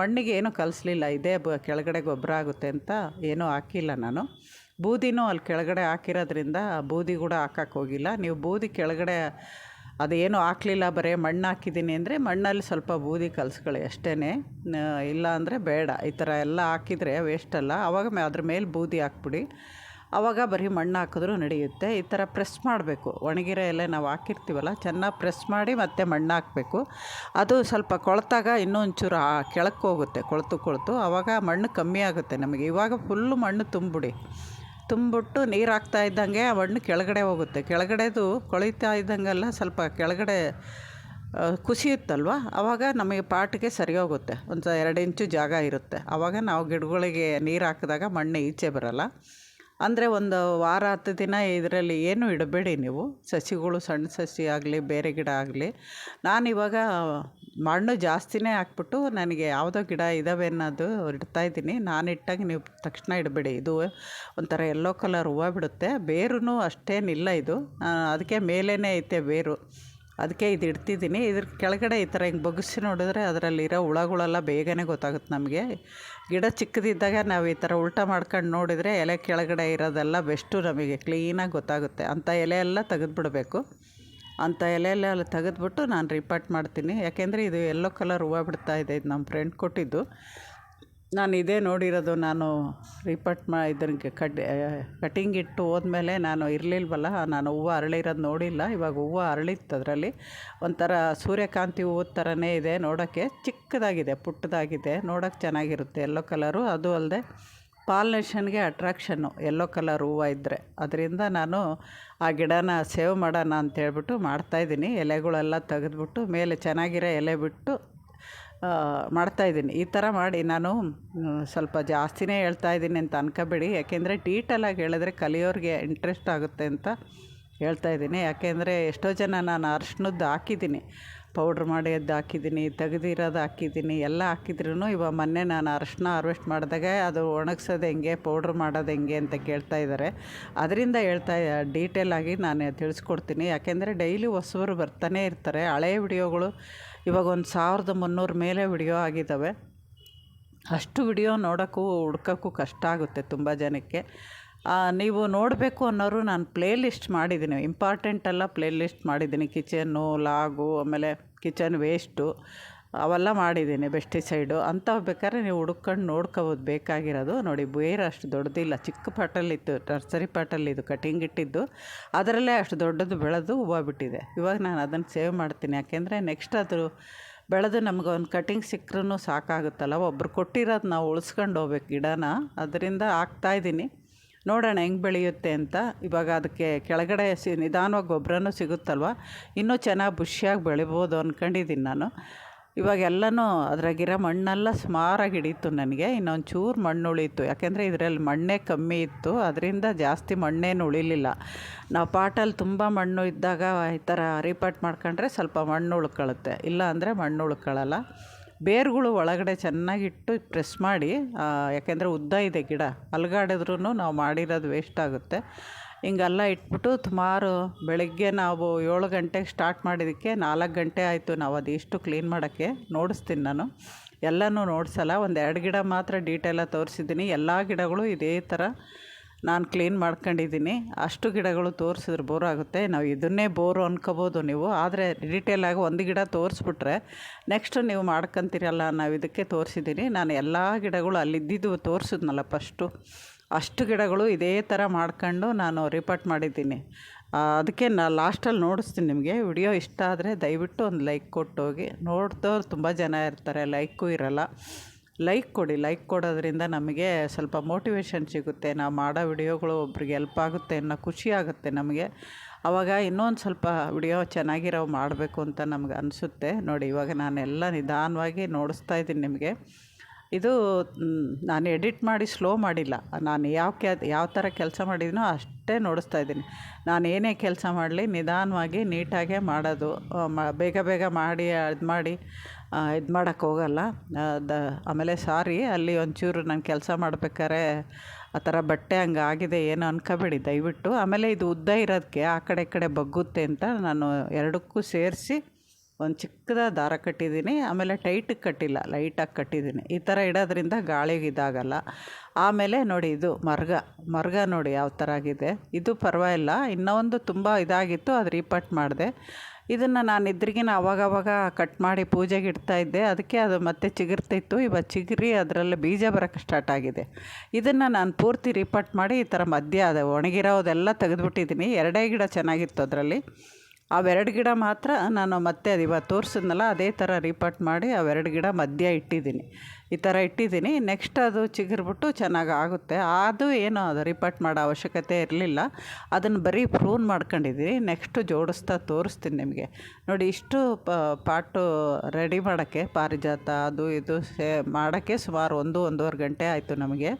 ಮಣ್ಣಿಗೆ ಏನೂ ಕಲಿಸ್ಲಿಲ್ಲ. ಇದೇ ಬ, ಕೆಳಗಡೆ ಗೊಬ್ಬರ ಆಗುತ್ತೆ ಅಂತ ಏನೂ ಹಾಕಿಲ್ಲ ನಾನು. ಬೂದಿನೂ ಅಲ್ಲಿ ಕೆಳಗಡೆ ಹಾಕಿರೋದ್ರಿಂದ ಬೂದಿ ಕೂಡ ಹಾಕಕ್ಕೆ ಹೋಗಿಲ್ಲ. ನೀವು ಬೂದಿ ಕೆಳಗಡೆ ಅದೇನು ಹಾಕಲಿಲ್ಲ, ಬರೀ ಮಣ್ಣು ಹಾಕಿದ್ದೀನಿ ಅಂದರೆ ಮಣ್ಣಲ್ಲಿ ಸ್ವಲ್ಪ ಬೂದಿ ಕಲಿಸ್ಕೊಳ್ಳಿ ಅಷ್ಟೇ ಇಲ್ಲ ಅಂದರೆ ಬೇಡ. ಈ ಥರ ಎಲ್ಲ ಹಾಕಿದರೆ ವೇಸ್ಟ್ ಅಲ್ಲ. ಆವಾಗ ಮೇ, ಅದ್ರ ಮೇಲೆ ಬೂದಿ ಹಾಕ್ಬಿಡಿ. ಆವಾಗ ಬರೀ ಮಣ್ಣು ಹಾಕಿದ್ರೂ ನಡೆಯುತ್ತೆ. ಈ ಥರ ಪ್ರೆಸ್ ಮಾಡಬೇಕು. ಒಣಗಿರೋ ಎಲೆ ನಾವು ಹಾಕಿರ್ತೀವಲ್ಲ, ಚೆನ್ನಾಗಿ ಪ್ರೆಸ್ ಮಾಡಿ ಮತ್ತೆ ಮಣ್ಣು ಹಾಕಬೇಕು. ಅದು ಸ್ವಲ್ಪ ಕೊಳೆತಾಗ ಇನ್ನೊಂಚೂರು ಕೆಳಕ್ಕೆ ಹೋಗುತ್ತೆ, ಕೊಳೆತು ಕೊಳೆತು. ಆವಾಗ ಮಣ್ಣು ಕಮ್ಮಿ ಆಗುತ್ತೆ ನಮಗೆ. ಇವಾಗ ಫುಲ್ಲು ಮಣ್ಣು ತುಂಬಿಬಿಡಿ. ತುಂಬಿಬಿಟ್ಟು ನೀರು ಹಾಕ್ತಾ ಇದ್ದಂಗೆ ಆ ಮಣ್ಣು ಕೆಳಗಡೆ ಹೋಗುತ್ತೆ. ಕೆಳಗಡೆದು ಕೊಳಿತಾ ಇದ್ದಂಗೆಲ್ಲ ಸ್ವಲ್ಪ ಕೆಳಗಡೆ ಕುಸಿಯುತ್ತಲ್ವ ಆವಾಗ ನಮಗೆ ಪಾಟಿಗೆ ಸರಿ ಹೋಗುತ್ತೆ. ಒಂದು ಎರಡು ಇಂಚು ಜಾಗ ಇರುತ್ತೆ. ಆವಾಗ ನಾವು ಗಿಡಗಳಿಗೆ ನೀರು ಹಾಕಿದಾಗ ಮಣ್ಣು ಈಚೆ ಬರಲ್ಲ. ಅಂದರೆ ಒಂದು ವಾರ, ಹತ್ತು ದಿನ ಇದರಲ್ಲಿ ಏನೂ ಇಡಬೇಡಿ ನೀವು. ಸಸಿಗಳು ಸಣ್ಣ ಸಸಿ ಆಗಲಿ, ಬೇರೆ ಗಿಡ ಆಗಲಿ. ನಾನಿವಾಗ ಮಣ್ಣು ಜಾಸ್ತಿನೇ ಹಾಕ್ಬಿಟ್ಟು ನನಗೆ ಯಾವುದೋ ಗಿಡ ಇದ್ದಾವೆ ಅನ್ನೋದು ಇಡ್ತಾಯಿದ್ದೀನಿ ನಾನು ಇಟ್ಟಾಗ ನೀವು ತಕ್ಷಣ ಇಡಬೇಡಿ. ಇದು ಒಂಥರ ಎಲ್ಲೋ ಕಲರ್ ಹೂವು ಬಿಡುತ್ತೆ. ಬೇರೂ ಅಷ್ಟೇನಿಲ್ಲ ಇದು. ಅದಕ್ಕೆ ಮೇಲೇ ಐತೆ ಬೇರು. ಅದಕ್ಕೆ ಇದು ಇಡ್ತಿದ್ದೀನಿ. ಇದ್ರ ಕೆಳಗಡೆ ಈ ಥರ ಹಿಂಗೆ ಬಗ್ಗಿಸಿ ನೋಡಿದ್ರೆ ಅದರಲ್ಲಿರೋ ಹುಳಗಳೆಲ್ಲ ಬೇಗನೆ ಗೊತ್ತಾಗುತ್ತೆ ನಮಗೆ. ಗಿಡ ಚಿಕ್ಕದಿದ್ದಾಗ ನಾವು ಈ ಥರ ಉಲ್ಟಾ ಮಾಡ್ಕೊಂಡು ನೋಡಿದರೆ ಎಲೆ ಕೆಳಗಡೆ ಇರೋದೆಲ್ಲ ಬೆಸ್ಟು ನಮಗೆ. ಕ್ಲೀನಾಗಿ ಗೊತ್ತಾಗುತ್ತೆ. ಅಂಥ ಎಲೆ ಎಲ್ಲ ತೆಗೆದುಬಿಡ್ಬೇಕು. ಅಂಥ ಎಲೆ ಅಲ್ಲಿ ತೆಗೆದ್ಬಿಟ್ಟು ನಾನು ರಿಪೋರ್ಟ್ ಮಾಡ್ತೀನಿ. ಯಾಕೆಂದರೆ ಇದು ಎಲ್ಲೋ ಕಲರ್ ಹೂವು ಬಿಡ್ತಾ ಇದೆ, ಇದು ನಮ್ಮ ಫ್ರೆಂಡ್ ಕೊಟ್ಟಿದ್ದು. ನಾನು ಇದೇ ನೋಡಿರೋದು, ನಾನು ರಿಪೋರ್ಟ್ ಮಾ ಇದಕ್ಕೆ ಕಟ್ ಕಟಿಂಗ್ ಇಟ್ಟು ಹೋದ್ಮೇಲೆ ನಾನು ಇರಲಿಲ್ವಲ್ಲ, ನಾನು ಹೂವು ಅರಳಿರೋದು ನೋಡಿಲ್ಲ. ಇವಾಗ ಹೂವು ಅರಳಿತ್ತು ಅದರಲ್ಲಿ. ಒಂಥರ ಸೂರ್ಯಕಾಂತಿ ಹೂವು ಥರನೇ ಇದೆ ನೋಡೋಕ್ಕೆ. ಚಿಕ್ಕದಾಗಿದೆ, ಪುಟ್ಟದಾಗಿದೆ ನೋಡೋಕ್ಕೆ ಚೆನ್ನಾಗಿರುತ್ತೆ ಎಲ್ಲೋ ಕಲರು. ಅದು ಅಲ್ಲದೆ ಪಾಲ್ನೇಷನ್ಗೆ ಅಟ್ರಾಕ್ಷನ್ನು ಎಲ್ಲೋ ಕಲರ್ ಹೂವು ಇದ್ದರೆ ಅದರಿಂದ ನಾನು ಆ ಗಿಡನ ಸೇವ್ ಮಾಡೋಣ ಅಂತೇಳ್ಬಿಟ್ಟು ಮಾಡ್ತಾಯಿದ್ದೀನಿ ಎಲೆಗಳೆಲ್ಲ ತೆಗೆದ್ಬಿಟ್ಟು ಮೇಲೆ ಚೆನ್ನಾಗಿರೋ ಎಲೆ ಬಿಟ್ಟು ಮಾಡ್ತಾಯಿದ್ದೀನಿ ಈ ಥರ ಮಾಡಿ ನಾನು ಸ್ವಲ್ಪ ಜಾಸ್ತಿನೇ ಹೇಳ್ತಾಯಿದ್ದೀನಿ ಅಂತ ಅನ್ಕೋಬೇಡಿ. ಯಾಕೆಂದರೆ ಡೀಟೇಲಾಗಿ ಹೇಳಿದ್ರೆ ಕಲಿಯೋರಿಗೆ ಇಂಟ್ರೆಸ್ಟ್ ಆಗುತ್ತೆ ಅಂತ ಹೇಳ್ತಾಯಿದ್ದೀನಿ ಯಾಕೆಂದರೆ ಎಷ್ಟೋ ಜನ ನಾನು ಅರ್ಶಿನದ್ದು ಹಾಕಿದ್ದೀನಿ. ಪೌಡ್ರ್ ಮಾಡಿದ್ದು ಹಾಕಿದ್ದೀನಿ ತೆಗ್ದಿರೋದು ಹಾಕಿದ್ದೀನಿ, ಎಲ್ಲ ಹಾಕಿದ್ರೂ ಇವಾಗ ಮೊನ್ನೆ ನಾನು ಅರಶಿನ ಹಾರ್ವೆಸ್ಟ್ ಮಾಡಿದಾಗ ಅದು ಒಣಗ್ಸೋದು ಹೆಂಗೆ, ಪೌಡ್ರ್ ಮಾಡೋದು ಹೆಂಗೆ ಅಂತ ಕೇಳ್ತಾ ಇದ್ದಾರೆ ಅದರಿಂದ ಹೇಳ್ತಾ ಡೀಟೇಲಾಗಿ ನಾನು ತಿಳಿಸ್ಕೊಡ್ತೀನಿ. ಯಾಕೆಂದರೆ ಡೈಲಿ ಹೊಸಬರು ಬರ್ತಾನೆ ಇರ್ತಾರೆ. ಹಳೆಯ ವಿಡಿಯೋಗಳು ಇವಾಗ ಒಂದು ಸಾವಿರದ ಮುನ್ನೂರು ಮೇಲೆ ವಿಡಿಯೋ ಆಗಿದ್ದಾವೆ ಅಷ್ಟು ವಿಡಿಯೋ ನೋಡೋಕ್ಕೂ, ಹುಡ್ಕೋಕ್ಕೂ ಕಷ್ಟ ಆಗುತ್ತೆ ತುಂಬ ಜನಕ್ಕೆ. ನೀವು ನೋಡಬೇಕು ಅನ್ನೋರು ನಾನು ಪ್ಲೇ ಲಿಸ್ಟ್ ಮಾಡಿದ್ದೀನಿ. ಇಂಪಾರ್ಟೆಂಟ್ ಎಲ್ಲ ಪ್ಲೇ ಲಿಸ್ಟ್ ಮಾಡಿದ್ದೀನಿ. ಕಿಚನ್ನು ಲಾಗು, ಆಮೇಲೆ ಕಿಚನ್ ವೇಸ್ಟು ಅವೆಲ್ಲ ಮಾಡಿದ್ದೀನಿ ಬೆಸ್ಟಿಸೈಡು ಅಂಥವು ಬೇಕಾದ್ರೆ ನೀವು ಹುಡ್ಕೊಂಡು ನೋಡ್ಕೋಬೋದು. ಬೇಕಾಗಿರೋದು ನೋಡಿ, ಬೇರೆ ಅಷ್ಟು ದೊಡ್ಡದಿಲ್ಲ. ಚಿಕ್ಕ ಪಾಟಲ್ಲಿತ್ತು, ನರ್ಸರಿ ಪಾಟಲ್ಲಿ ಇದು ಕಟಿಂಗ್ ಇಟ್ಟಿದ್ದು. ಅದರಲ್ಲೇ ಅಷ್ಟು ದೊಡ್ಡದು ಬೆಳೆದು ಹೂವು ಬಿಟ್ಟಿದೆ. ಇವಾಗ ನಾನು ಅದನ್ನು ಸೇವ್ ಮಾಡ್ತೀನಿ. ಯಾಕೆಂದರೆ ನೆಕ್ಸ್ಟ್ ಅದು ಬೆಳೆದು ನಮ್ಗೆ ಒಂದು ಕಟಿಂಗ್ ಸಿಕ್ಕರೂ ಸಾಕಾಗುತ್ತಲ್ಲ. ಒಬ್ರು ಕೊಟ್ಟಿರೋದು ನಾವು ಉಳಿಸ್ಕೊಂಡು ಹೋಗ್ಬೇಕು ಗಿಡನ. ಅದರಿಂದ ಹಾಕ್ತಾಯಿದ್ದೀನಿ ನೋಡೋಣ ಹೆಂಗೆ ಬೆಳೆಯುತ್ತೆ ಅಂತ. ಇವಾಗ ಅದಕ್ಕೆ ಕೆಳಗಡೆ ಸಿ ನಿಧಾನವಾಗಿ ಗೊಬ್ಬರನೂ ಸಿಗುತ್ತಲ್ವ? ಇನ್ನೂ ಚೆನ್ನಾಗಿ ಬುಷಿಯಾಗಿ ಬೆಳಿಬೋದು ಅಂದ್ಕೊಂಡಿದ್ದೀನಿ ನಾನು. ಇವಾಗೆಲ್ಲನೂ ಅದ್ರಾಗಿರೋ ಮಣ್ಣೆಲ್ಲ ಸುಮಾರಾಗಿ ಹಿಡೀತು ನನಗೆ. ಇನ್ನೊಂದು ಚೂರು ಮಣ್ಣು ಉಳೀತು ಯಾಕೆಂದರೆ ಇದರಲ್ಲಿ ಮಣ್ಣೇ ಕಮ್ಮಿ ಇತ್ತು. ಅದರಿಂದ ಜಾಸ್ತಿ ಮಣ್ಣೇನು ಉಳಿಲಿಲ್ಲ. ನಾವು ಪಾಟಲ್ಲಿ ತುಂಬ ಮಣ್ಣು ಇದ್ದಾಗ ಈ ಥರ ರೀಪಾಟ್ ಮಾಡ್ಕೊಂಡ್ರೆ ಸ್ವಲ್ಪ ಮಣ್ಣು ಉಳ್ಕೊಳ್ಳುತ್ತೆ ಇಲ್ಲ ಅಂದರೆ ಮಣ್ಣು ಉಳ್ಕೊಳ್ಳಲ್ಲ ಬೇರುಗಳು ಒಳಗಡೆ ಚೆನ್ನಾಗಿಟ್ಟು ಪ್ರೆಸ್ ಮಾಡಿ ಯಾಕೆಂದರೆ ಉದ್ದ ಇದೆ ಗಿಡ ಅಲ್ಗಾಡಿದ್ರೂ ನಾವು ಮಾಡಿರೋದು ವೇಸ್ಟ್ ಆಗುತ್ತೆ. ಹಿಂಗೆಲ್ಲ ಇಟ್ಬಿಟ್ಟು ಸುಮಾರು ಬೆಳಗ್ಗೆ ನಾವು ಏಳು ಗಂಟೆಗೆ ಸ್ಟಾರ್ಟ್ ಮಾಡಿದ್ದಕ್ಕೆ ನಾಲ್ಕು ಗಂಟೆ ಆಯಿತು ನಾವು ಅದಿಷ್ಟು ಕ್ಲೀನ್ ಮಾಡೋಕ್ಕೆ. ನೋಡಿಸ್ತೀನಿ ನಾನು. ಎಲ್ಲನೂ ನೋಡ್ಸಲ್ಲ ಒಂದು ಎರಡು ಗಿಡ ಮಾತ್ರ ಡೀಟೇಲಾಗಿ ತೋರಿಸಿದ್ದೀನಿ. ಎಲ್ಲ ಗಿಡಗಳು ಇದೇ ಥರ ನಾನು ಕ್ಲೀನ್ ಮಾಡ್ಕೊಂಡಿದ್ದೀನಿ. ಅಷ್ಟು ಗಿಡಗಳು ತೋರಿಸಿದ್ರೆ ಬೋರ್ ಆಗುತ್ತೆ. ನಾವು ಇದನ್ನೇ ಬೋರು ಅನ್ಕೋಬೋದು ನೀವು. ಆದರೆ ಡೀಟೇಲಾಗಿ ಒಂದು ಗಿಡ ತೋರಿಸ್ಬಿಟ್ರೆ ನೆಕ್ಸ್ಟ್ ನೀವು ಮಾಡ್ಕೊತೀರಲ್ಲ ನಾವು ಇದಕ್ಕೆ ತೋರಿಸಿದ್ದೀನಿ ನಾನು ಎಲ್ಲ ಗಿಡಗಳು ಅಲ್ಲಿದ್ದಿದ್ದು ತೋರಿಸಿದ್ನಲ್ಲ ಫಸ್ಟು ಅಷ್ಟು ಗಿಡಗಳು ಇದೇ ಥರ ಮಾಡ್ಕೊಂಡು ನಾನು ರಿಪೋರ್ಟ್ ಮಾಡಿದ್ದೀನಿ. ಅದಕ್ಕೆ ನಾ ಲಾಸ್ಟಲ್ಲಿ ನೋಡಿಸ್ತೀನಿ ನಿಮಗೆ. ವಿಡಿಯೋ ಇಷ್ಟ ಆದರೆ ದಯವಿಟ್ಟು ಒಂದು ಲೈಕ್ ಕೊಟ್ಟೋಗಿ ನೋಡ್ದವ್ರು ತುಂಬ ಜನ ಇರ್ತಾರೆ. ಲೈಕು ಇರಲ್ಲ. ಲೈಕ್ ಕೊಡಿ ಲೈಕ್ ಕೊಡೋದ್ರಿಂದ ನಮಗೆ ಸ್ವಲ್ಪ ಮೋಟಿವೇಶನ್ ಸಿಗುತ್ತೆ. ನಾವು ಮಾಡೋ ವಿಡಿಯೋಗಳು ಒಬ್ರಿಗೆ ಎಲ್ಪ್ ಆಗುತ್ತೆ ಅನ್ನೋ ಖುಷಿ ಆಗುತ್ತೆ ನಮಗೆ. ಆವಾಗ ಇನ್ನೊಂದು ಸ್ವಲ್ಪ ವಿಡಿಯೋ ಚೆನ್ನಾಗಿರೋ ಮಾಡಬೇಕು ಅಂತ ನಮ್ಗೆ ಅನಿಸುತ್ತೆ. ನೋಡಿ, ಇವಾಗ ನಾನೆಲ್ಲ ನಿಧಾನವಾಗಿ ನೋಡಿಸ್ತಾ ಇದ್ದೀನಿ ನಿಮಗೆ. ಇದು ನಾನು ಎಡಿಟ್ ಮಾಡಿ ಸ್ಲೋ ಮಾಡಿಲ್ಲ. ನಾನು ಯಾವ ಕೆ, ಯಾವ ಥರ ಕೆಲಸ ಮಾಡಿದ್ದೀನೋ ಅಷ್ಟೇ ನೋಡಿಸ್ತಾ ಇದ್ದೀನಿ. ನಾನು ಏನೇ ಕೆಲಸ ಮಾಡಲಿ ನಿಧಾನವಾಗಿ, ನೀಟಾಗೇ ಮಾಡೋದು ಬೇಗ ಬೇಗ ಮಾಡಿ ಇದು ಮಾಡಿ ಇದು ಮಾಡೋಕ್ಕೆ ಹೋಗಲ್ಲ. ದ, ಆಮೇಲೆ ಸಾರಿ, ಅಲ್ಲಿ ಒಂಚೂರು ನಾನು ಕೆಲಸ ಮಾಡ್ಬೇಕಾದ್ರೆ ಆ ಥರ ಬಟ್ಟೆ ಹಂಗೆ ಆಗಿದೆ ಏನು ಅನ್ಕೋಬೇಡಿ ದಯವಿಟ್ಟು. ಆಮೇಲೆ ಇದು ಉದ್ದ ಇರೋದಕ್ಕೆ ಆ ಕಡೆ ಕಡೆ ಬಗ್ಗುತ್ತೆ ಅಂತ ನಾನು ಎರಡಕ್ಕೂ ಸೇರಿಸಿ ಒಂದು ಚಿಕ್ಕದ ದಾರ ಕಟ್ಟಿದ್ದೀನಿ, ಆಮೇಲೆ ಟೈಟಿಗೆ ಕಟ್ಟಿಲ್ಲ ಲೈಟಾಗಿ ಕಟ್ಟಿದ್ದೀನಿ. ಈ ಥರ ಇಡೋದ್ರಿಂದ ಗಾಳಿಗೆ ಇದಾಗಲ್ಲ. ಆಮೇಲೆ ನೋಡಿ ಇದು ಮರ್ಗ ಮರ್ಗ ನೋಡಿ ಯಾವ ಥರ ಆಗಿದೆ. ಇದು ಪರವಾಗಿಲ್ಲ, ಇನ್ನೊಂದು ತುಂಬ ಇದಾಗಿತ್ತು, ಅದು ರೀಪಟ್ ಮಾಡಿದೆ. ಇದನ್ನು ನಾನು ಇದ್ರಿಗಿನ ಅವಾಗವಾಗ ಕಟ್ ಮಾಡಿ ಪೂಜೆಗೆ ಇಡ್ತಾ ಇದ್ದೆ. ಅದಕ್ಕೆ ಅದು ಮತ್ತೆ ಚಿಗುರ್ತಿತ್ತು. ಇವಾಗ ಚಿಗುರಿ ಅದರಲ್ಲಿ ಬೀಜ ಬರೋಕ್ಕೆ ಸ್ಟಾರ್ಟ್ ಆಗಿದೆ. ಇದನ್ನು ನಾನು ಪೂರ್ತಿ ರಿಪಟ್ ಮಾಡಿ ಈ ಥರ ಮಧ್ಯ ಅದು ಒಣಗಿರೋದೆಲ್ಲ ತೆಗೆದುಬಿಟ್ಟಿದ್ದೀನಿ. ಎರಡೇ ಗಿಡ ಚೆನ್ನಾಗಿತ್ತು ಅದರಲ್ಲಿ. ಅವೆರಡು ಗಿಡ ಮಾತ್ರ ನಾನು ಮತ್ತೆ ಅದು ಇವಾಗ ತೋರಿಸಿದ್ನಲ್ಲ, ಅದೇ ಥರ ರಿಪಾರ್ಟ್ ಮಾಡಿ ಅವೆರಡು ಗಿಡ ಮಧ್ಯ ಇಟ್ಟಿದ್ದೀನಿ. ಈ ಥರ ಇಟ್ಟಿದ್ದೀನಿ. ನೆಕ್ಸ್ಟ್ ಅದು ಚಿಗುರ್ಬಿಟ್ಟು ಚೆನ್ನಾಗಿ ಆಗುತ್ತೆ. ಅದು ಏನು ಅದು ರಿಪಾರ್ಟ್ ಮಾಡೋ ಅವಶ್ಯಕತೆ ಇರಲಿಲ್ಲ. ಅದನ್ನು ಬರೀ ಪ್ರೂನ್ ಮಾಡ್ಕೊಂಡಿದ್ದೀನಿ. ನೆಕ್ಸ್ಟು ಜೋಡಿಸ್ತಾ ತೋರಿಸ್ತೀನಿ ನಿಮಗೆ. ನೋಡಿ, ಇಷ್ಟು ಪಾಟು ರೆಡಿ ಮಾಡೋಕ್ಕೆ, ಪಾರಿಜಾತ ಅದು ಇದು ಸೇ ಮಾಡೋಕ್ಕೆ ಸುಮಾರು ಒಂದು, ಒಂದೂವರೆ ಗಂಟೆ ಆಯಿತು ನಮಗೆ.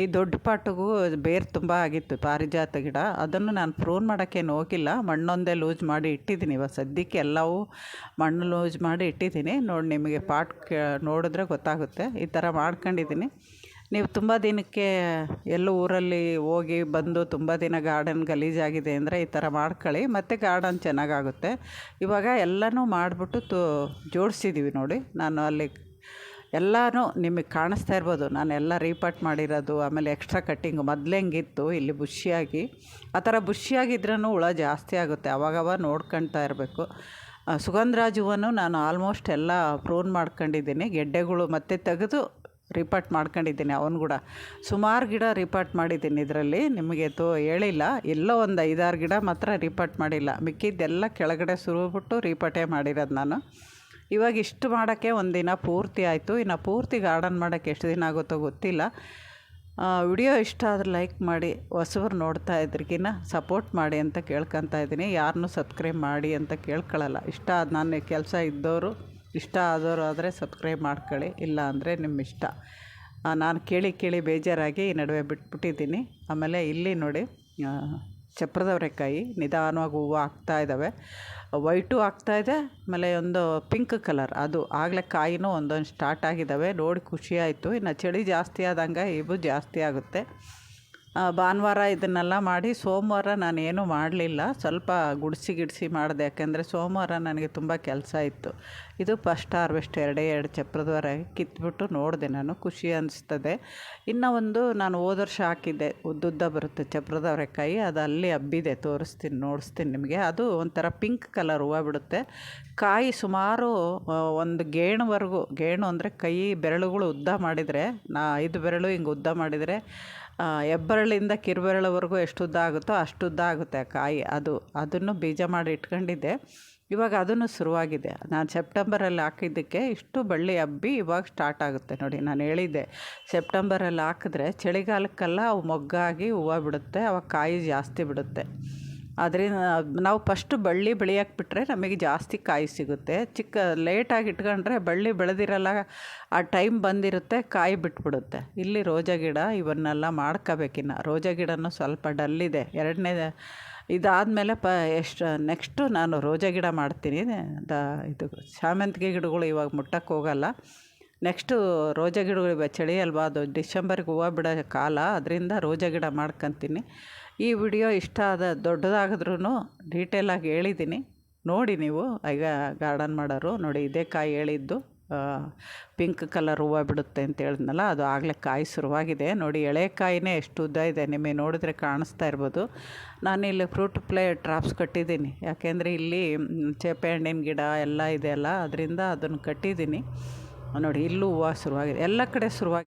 ಈ ದೊಡ್ಡ ಪಾಟಿಗೂ ಬೇರು ತುಂಬ ಆಗಿತ್ತು, ಪಾರಿಜಾತ ಗಿಡ. ಅದನ್ನು ನಾನು ಪ್ರೂನ್ ಮಾಡೋಕ್ಕೇನು ಹೋಗಿಲ್ಲ. ಮಣ್ಣೊಂದೇ ಲೂಸ್ ಮಾಡಿ ಇಟ್ಟಿದ್ದೀನಿ. ಇವಾಗ ಸದ್ಯಕ್ಕೆ ಎಲ್ಲವೂ ಮಣ್ಣು ಲೂಸ್ ಮಾಡಿ ಇಟ್ಟಿದ್ದೀನಿ. ನೋಡಿ, ನಿಮಗೆ ಪಾಟ್ ನೋಡಿದ್ರೆ ಗೊತ್ತಾಗುತ್ತೆ. ಈ ಥರ ಮಾಡ್ಕೊಂಡಿದ್ದೀನಿ. ನೀವು ತುಂಬ ದಿನಕ್ಕೆ ಎಲ್ಲೋ ಊರಲ್ಲಿ ಹೋಗಿ ಬಂದು ತುಂಬ ದಿನ ಗಾರ್ಡನ್ ಗಲೀಜಾಗಿದೆ ಅಂದರೆ ಈ ಥರ ಮಾಡ್ಕೊಳ್ಳಿ. ಮತ್ತು ಗಾರ್ಡನ್ ಚೆನ್ನಾಗಾಗುತ್ತೆ. ಇವಾಗ ಎಲ್ಲನೂ ಮಾಡಿಬಿಟ್ಟು ತು ಜೋಡಿಸಿದ್ದೀವಿ ನೋಡಿ. ನಾನು ಅಲ್ಲಿ ಎಲ್ಲನೂ ನಿಮಗೆ ಕಾಣಿಸ್ತಾ ಇರ್ಬೋದು. ನಾನು ಎಲ್ಲ ರೀಪಾರ್ಟ್ ಮಾಡಿರೋದು, ಆಮೇಲೆ ಎಕ್ಸ್ಟ್ರಾ ಕಟ್ಟಿಂಗ್ ಮೊದಲೇ ಹೆಂಗಿತ್ತು, ಇಲ್ಲಿ ಬುಷಿಯಾಗಿ ಆ ಥರ ಬುಷಿಯಾಗಿದ್ರೂ ಹುಳ ಜಾಸ್ತಿ ಆಗುತ್ತೆ. ಅವಾಗವಾಗ ನೋಡ್ಕೊಳ್ತಾ ಇರಬೇಕು. ಸುಗಂಧರಾಜ ಹೂವನ್ನು ನಾನು ಆಲ್ಮೋಸ್ಟ್ ಎಲ್ಲ ಪ್ರೂನ್ ಮಾಡ್ಕೊಂಡಿದ್ದೀನಿ. ಗೆಡ್ಡೆಗಳು ಮತ್ತೆ ತೆಗೆದು ರಿಪಾರ್ಟ್ ಮಾಡ್ಕೊಂಡಿದ್ದೀನಿ ಅವನು ಕೂಡ. ಸುಮಾರು ಗಿಡ ರಿಪಾರ್ಟ್ ಮಾಡಿದ್ದೀನಿ ಇದರಲ್ಲಿ. ನಿಮಗೆ ತೋ ಹೇಳಿಲ್ಲ. ಎಲ್ಲೋ ಒಂದು ಐದಾರು ಗಿಡ ಮಾತ್ರ ರಿಪಾರ್ಟ್ ಮಾಡಿಲ್ಲ. ಮಿಕ್ಕಿದ್ದೆಲ್ಲ ಕೆಳಗಡೆ ಸುರುಬಿಟ್ಟು ರಿಪಾರ್ಟೇ ಮಾಡಿರೋದು ನಾನು. ಇವಾಗ ಇಷ್ಟು ಮಾಡೋಕ್ಕೆ ಒಂದಿನ ದಿನ ಪೂರ್ತಿ ಆಯಿತು. ಇನ್ನು ಪೂರ್ತಿ ಗಾರ್ಡನ್ ಮಾಡೋಕ್ಕೆ ಎಷ್ಟು ದಿನ ಆಗುತ್ತೋ ಗೊತ್ತಿಲ್ಲ. ವಿಡಿಯೋ ಇಷ್ಟ ಆದರೆ ಲೈಕ್ ಮಾಡಿ ಹೊಸಬ್ರು ನೋಡ್ತಾ ಇದ್ರಿಗಿನ ಸಪೋರ್ಟ್ ಮಾಡಿ ಅಂತ ಕೇಳ್ಕೊತಾ ಇದ್ದೀನಿ. ಯಾರನ್ನೂ ಸಬ್ಸ್ಕ್ರೈಬ್ ಮಾಡಿ ಅಂತ ಕೇಳ್ಕೊಳ್ಳಲ್ಲ ಇಷ್ಟ ಆದ ನನ್ನ ಕೆಲಸ ಇದ್ದವರು ಇಷ್ಟ ಆದವರು ಆದರೆ ಸಬ್ಸ್ಕ್ರೈಬ್ ಮಾಡ್ಕೊಳ್ಳಿ. ಇಲ್ಲ ಅಂದರೆ ನಿಮ್ಮ ಇಷ್ಟ. ನಾನು ಕೇಳಿ ಕೇಳಿ ಬೇಜಾರಾಗಿ ಈ ನಡುವೆ ಬಿಟ್ಬಿಟ್ಟಿದ್ದೀನಿ. ಆಮೇಲೆ ಇಲ್ಲಿ ನೋಡಿ ಚಪ್ರದವರೆಕಾಯಿ ನಿಧಾನವಾಗಿ ಹೂವು ಆಗ್ತಾ ಇದ್ದಾವೆ. ವೈಟು ಇದೆ, ಆಮೇಲೆ ಒಂದು ಪಿಂಕ್ ಕಲರ್. ಅದು ಆಗಲೇ ಕಾಯಿನೂ ಒಂದೊಂದು ಸ್ಟಾರ್ಟ್ ಆಗಿದ್ದಾವೆ. ನೋಡಿ ಖುಷಿ ಆಯಿತು. ಇನ್ನು ಚಳಿ ಜಾಸ್ತಿ ಆದಂಗೆ ಇವು ಜಾಸ್ತಿ ಆಗುತ್ತೆ. ಭಾನುವಾರ ಇದನ್ನೆಲ್ಲ ಮಾಡಿ ಸೋಮವಾರ ನಾನು ಏನೂ ಮಾಡಲಿಲ್ಲ. ಸ್ವಲ್ಪ ಗುಡಿಸಿ ಗಿಡಿಸಿ ಮಾಡಿದೆ. ಯಾಕೆಂದರೆ ಸೋಮವಾರ ನನಗೆ ತುಂಬ ಕೆಲಸ ಇತ್ತು. ಇದು ಫಸ್ಟ್ ಹಾರ್ವೆಸ್ಟ್ ಎರಡೇ ಎರಡು ಚಪ್ರದವರೆ ಕಿತ್ಬಿಟ್ಟು ನೋಡಿದೆ ನಾನು. ಖುಷಿ ಅನಿಸ್ತದೆ. ಇನ್ನು ಒಂದು ನಾನು ಹೋದ ವರ್ಷ ಹಾಕಿದ್ದೆ. ಉದ್ದುದ್ದ ಬರುತ್ತೆ ಚಪ್ರದವರೆಕಾಯಿ. ಅದು ಅಲ್ಲಿ ಹಬ್ಬಿದೆ. ತೋರಿಸ್ತೀನಿ, ನೋಡಿಸ್ತೀನಿ ನಿಮಗೆ. ಅದು ಒಂಥರ ಪಿಂಕ್ ಕಲರ್ ಹೂವು ಬಿಡುತ್ತೆ. ಕಾಯಿ ಸುಮಾರು ಒಂದು ಗೇಣುವರೆಗೂ ಗೇಣು ಅಂದರೆ ಕೈ ಬೆರಳುಗಳು ಉದ್ದ ಮಾಡಿದರೆ, ನಾ ಐದು ಬೆರಳು ಹಿಂಗೆ ಉದ್ದ ಮಾಡಿದರೆ ಹೆಬ್ಬೆರಳಿಂದ ಕಿರುಬೆರಳವರೆಗೂ ಎಷ್ಟು ಉದ್ದ ಆಗುತ್ತೋ ಅಷ್ಟು ಉದ್ದ ಆಗುತ್ತೆ ಕಾಯಿ. ಅದು, ಅದನ್ನು ಬೀಜ ಮಾಡಿ ಇಟ್ಕೊಂಡಿದ್ದೆ. ಇವಾಗ ಅದನ್ನು ಶುರುವಾಗಿದೆ. ನಾನು ಸೆಪ್ಟೆಂಬರಲ್ಲಿ ಹಾಕಿದ್ದಕ್ಕೆ ಇಷ್ಟು ಬಳ್ಳಿ ಹಬ್ಬಿ ಇವಾಗ ಸ್ಟಾರ್ಟ್ ಆಗುತ್ತೆ ನೋಡಿ, ನಾನು ಹೇಳಿದ್ದೆ. ಸೆಪ್ಟೆಂಬರಲ್ಲಿ ಹಾಕಿದ್ರೆ ಚಳಿಗಾಲಕ್ಕೆಲ್ಲ ಅವು ಮೊಗ್ಗಾಗಿ ಹೂವು ಬಿಡುತ್ತೆ, ಅವಾಗ ಕಾಯಿ ಜಾಸ್ತಿ ಬಿಡುತ್ತೆ. ಅದರಿಂದ ನಾವು ಫಸ್ಟು ಬಳ್ಳಿ ಬೆಳೆಯೋಕೆ ಬಿಟ್ಟರೆ ನಮಗೆ ಜಾಸ್ತಿ ಕಾಯಿ ಸಿಗುತ್ತೆ. ಚಿಕ್ಕ ಲೇಟಾಗಿ ಇಟ್ಕೊಂಡ್ರೆ ಬಳ್ಳಿ ಬೆಳೆದಿರಲ್ಲ, ಆ ಟೈಮ್ ಬಂದಿರುತ್ತೆ, ಕಾಯಿ ಬಿಟ್ಬಿಡುತ್ತೆ. ಇಲ್ಲಿ ರೋಜಾ ಗಿಡ ಇವನ್ನೆಲ್ಲ ಮಾಡ್ಕೋಬೇಕಿನ್ನು. ರೋಜಾ ಗಿಡನೂ ಸ್ವಲ್ಪ ಡಲ್ಲಿದೆ ಎರಡನೇ ಇದಾದಮೇಲೆ ಪ ಎಷ್ಟು ನೆಕ್ಸ್ಟು ನಾನು ರೋಜಾ ಗಿಡ ಮಾಡ್ತೀನಿ. ದ ಇದು ಶಾಮಂತಿಗೆ ಗಿಡಗಳು ಇವಾಗ ಮುಟ್ಟಕ್ಕೆ ಹೋಗಲ್ಲ. ನೆಕ್ಸ್ಟು ರೋಜಾ ಗಿಡಗಳು ಚಳಿ ಅಲ್ವಾ? ಅದು ಡಿಸೆಂಬರ್ಗೆ ಹೂವು ಬಿಡೋ ಕಾಲ, ಅದರಿಂದ ರೋಜಾ ಗಿಡ ಮಾಡ್ಕೊತೀನಿ. ಈ ವಿಡಿಯೋ ಇಷ್ಟ ಆದ ದೊಡ್ಡದಾಗಿದ್ರೂ ಡೀಟೇಲಾಗಿ ಹೇಳಿದ್ದೀನಿ. ನೋಡಿ ನೀವು, ಈಗ ಗಾರ್ಡನ್ ಮಾಡೋರು, ನೋಡಿ ಇದೇ ಕಾಯಿ ಹೇಳಿದ್ದು ಪಿಂಕ್ ಕಲರ್ ಹೂವು ಬಿಡುತ್ತೆ ಅಂತ ಹೇಳಿದ್ನಲ್ಲ, ಅದು ಆಗಲೇ ಕಾಯಿ ಶುರುವಾಗಿದೆ. ನೋಡಿ, ಎಳೆ ಕಾಯಿನೇ ಎಷ್ಟು ಉದ್ದ ಇದೆ, ನಿಮಗೆ ನೋಡಿದ್ರೆ ಕಾಣಿಸ್ತಾ ಇರ್ಬೋದು. ಇಲ್ಲಿ ಫ್ರೂಟ್ ಪ್ಲೇ ಟ್ರಾಪ್ಸ್ ಕಟ್ಟಿದ್ದೀನಿ. ಯಾಕೆಂದರೆ ಇಲ್ಲಿ ಚೇಪೆ ಹಣ್ಣಿನ ಗಿಡ ಎಲ್ಲ ಇದೆ ಅಲ್ಲ, ಅದರಿಂದ ಅದನ್ನು ಕಟ್ಟಿದ್ದೀನಿ. ನೋಡಿ, ಇಲ್ಲೂ ಹೂವು ಶುರುವಾಗಿದೆ. ಎಲ್ಲ ಕಡೆ ಶುರುವಾಗಿ